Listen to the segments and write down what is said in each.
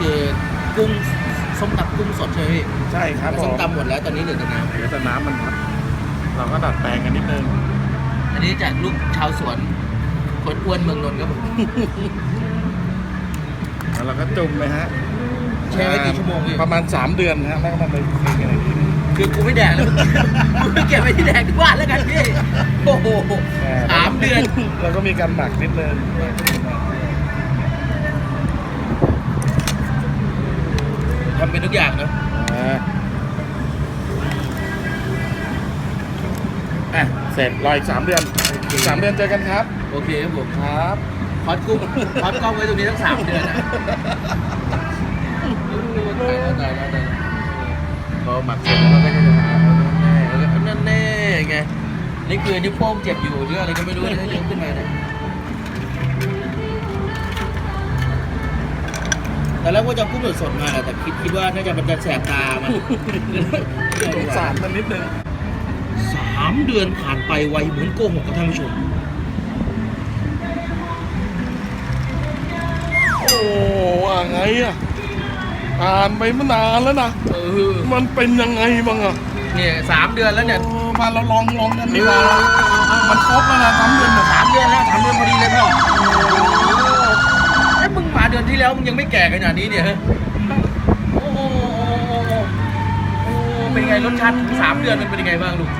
คือกุ้งส้มตำกุ้งสดใช่ไหมพี่ใช่ครับแต่ผส้มมตำหมดแล้วตอนนี้เหลือแต่น้เหลือแต่น้ำมันครับ เราก็ดัดแปลงกันนิดนึงำอันนี้จากลูกชาวสวน คนอ้วนเมืองนนท์ครับผมแล้วเราก็จุ่มเลยฮะแช่ไว้กี่ชั่วโมงพี่ประมาณ 3 เดือนฮะแล้วก็มาเลยกินกันอีกทีนึงคือกูไม่แดกแล้วกูไม่เก็บไว้ที่แดกที่บ้านแล้วกันพี่ โอ้โหสามเดือนแล้วก็มีการหมักนิดนึง ทำเป็นทุกอย่างนะอ่าอะเสร็จรออีกสามเดือนอีกสามเดือนเจอกันครับโอเคครับผมครับพอดกุ้งพอดกล้องไว้ตรงนี้ทั้งสามเดือนนะตายแล้วตายแล้วตายแล้วพอหมักเสร็จแล้วก็จะหาเอานั่นแน่เอานั่นแน่ไงนี่คือนิ้วโป้งเจ็บอยู่หรืออะไรก็ไม่รู้นะยกขึ้นมาเนี่ย แต่แล้วว่าจะเอากุ้งสดๆมาแหละแต่คิดคิดว่าน่าจะมันจะแสบตามันสงสารมันนิดนึงสามเดือนผ่านไปไวเหมือนโกหกกับท่านผู้ชมโอ้ว่าไงอะอ่านไปมานานแล้วนะเออมันเป็นยังไงบ้างอะเนี่ยสามเดือนแล้วเนี่ยโอ้มาเราลองลองกันดีกว่ามันครบแล้วนะสามเดือนเนี่ยสามเดือนแล้วสามเดือนพอดีเลยพ่อไอ้ยมึงมาเดือนที่ แล้วมึงยังไม่แก่ขนาดนี้เนี่ยฮะโอ้โหโอ้โหเป็นไงรสชาติสามเดือนมันเป็นยังไงบ้างลูก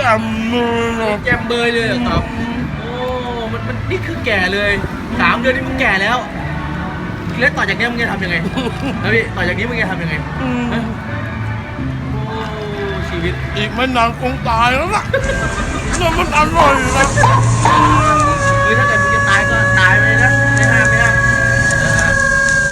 จำเลยนะแจ่มเบยเลยเหรอครับโอ้มันมันนี่คือแก่เลยสามเดือนนี่มึงแก่แล้วแล้วต่อจากนี้มึงจะทำยังไงนะพี่ต่อจากนี้มึงจะทำยังไงอืมฮะโอ้ชีวิตอีกไม่นานคงตายแล้วล่ะแล้วมันอร่อยนะ